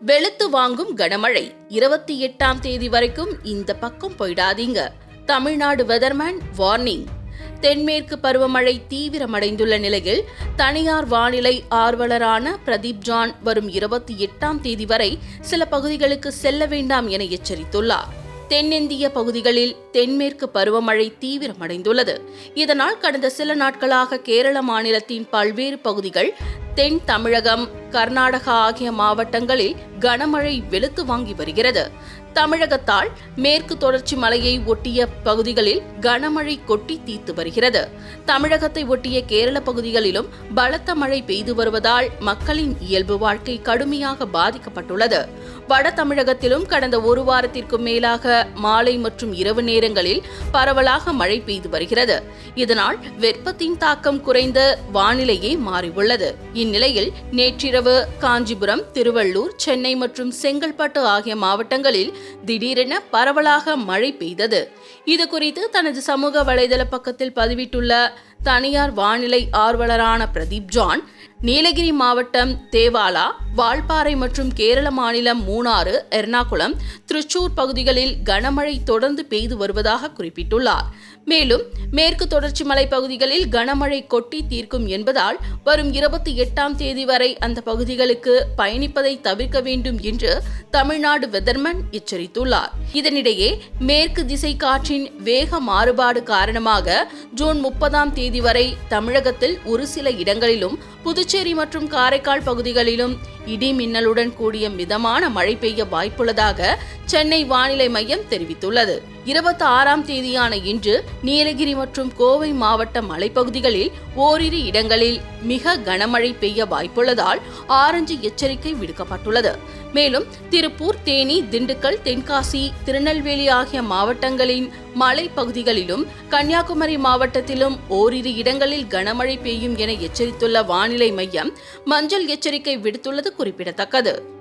வெளுத்து வாங்கும் கனமழை. இருபத்தி எட்டாம் தேதி வரைக்கும் இந்த பக்கம் போயிடாதீங்க. தமிழ்நாடு வெதர்மேன் வார்னிங் தென்மேற்கு பருவமழை தீவிரமடைந்துள்ள நிலையில் தனியார் வானிலை ஆர்வலரான பிரதீப் ஜான் வரும் இருபத்தி எட்டாம் தேதி வரை சில பகுதிகளுக்கு செல்ல வேண்டாம் என எச்சரித்துள்ளார். தென்னிந்திய பகுதிகளில் தென்மேற்கு பருவமழை தீவிரமடைந்துள்ளது. இதனால் கடந்த சில நாட்களாக கேரள மாநிலத்தின் பல்வேறு பகுதிகள் தென் தமிழகம் கர்நாடகா ஆகிய மாவட்டங்களில் கனமழை வெளுத்து வாங்கி வருகிறது. தமிழகத்தால் மேற்கு தொடர்ச்சி மலையை ஒட்டிய பகுதிகளில் கனமழை கொட்டி தீர்த்து வருகிறது. தமிழகத்தை ஒட்டிய கேரள பகுதிகளிலும் பலத்த மழை பெய்து வருவதால் மக்களின் இயல்பு வாழ்க்கை கடுமையாக பாதிக்கப்பட்டுள்ளது. வட தமிழகத்திலும் கடந்த ஒரு வாரத்திற்கும் மேலாக மாலை மற்றும் இரவு நேரங்களில் பரவலாக மழை பெய்து வருகிறது. இதனால் வெப்பத்தின் தாக்கம் குறைந்த வானிலையே மாறியுள்ளது. இந்நிலையில் நேற்றிரவு காஞ்சிபுரம் திருவள்ளூர் சென்னை மற்றும் செங்கல்பட்டு ஆகிய மாவட்டங்களில் திடீரென பரவலாக மழை பெய்தது. இது குறித்து தனது சமூக வலைதள பக்கத்தில் பதிவிட்டுள்ள தனியார் வானிலை ஆர்வலரான பிரதீப் ஜான் நீலகிரி மாவட்டம் தேவாலா வால்பாறை மற்றும் கேரள மாநிலம் மூணாறு எர்ணாகுளம் திருச்சூர் பகுதிகளில் கனமழை தொடர்ந்து பெய்து வருவதாக குறிப்பிட்டுள்ளார். மேலும் மேற்கு தொடர்ச்சி மலை பகுதிகளில் கனமழை கொட்டி தீர்க்கும் என்பதால் வரும் இருபத்தி எட்டாம் தேதி வரை அந்த பகுதிகளுக்கு பயணிப்பதை தவிர்க்க வேண்டும் என்று தமிழ்நாடு வெதர்மன் எச்சரித்துள்ளார். இதனிடையே மேற்கு திசை காற்றின் வேக மாறுபாடு காரணமாக ஜூன் முப்பதாம் தேதி வரை தமிழகத்தில் ஒரு சில இடங்களிலும் புதுச்சேரி மற்றும் காரைக்கால் பகுதிகளிலும் இடி மின்னலுடன் கூடிய மிதமான மழை பெய்ய வாய்ப்புள்ளதாக சென்னை வானிலை மையம் தெரிவித்துள்ளது. இருபத்தி ஆறாம் தேதியான இன்று நீலகிரி மற்றும் கோவை மாவட்ட மலைப்பகுதிகளில் ஓரிரு இடங்களில் மிக கனமழை பெய்ய வாய்ப்புள்ளதால் ஆரஞ்சு எச்சரிக்கை விடுக்கப்பட்டுள்ளது. மேலும் திருப்பூர் தேனி திண்டுக்கல் தென்காசி திருநெல்வேலி ஆகிய மாவட்டங்களின் மலைப்பகுதிகளிலும் கன்னியாகுமரி மாவட்டத்திலும் ஓரிரு இடங்களில் கனமழை பெய்யும் என எச்சரித்துள்ள வானிலை மையம் மஞ்சள் எச்சரிக்கை விடுத்துள்ளது குறிப்பிடத்தக்கது.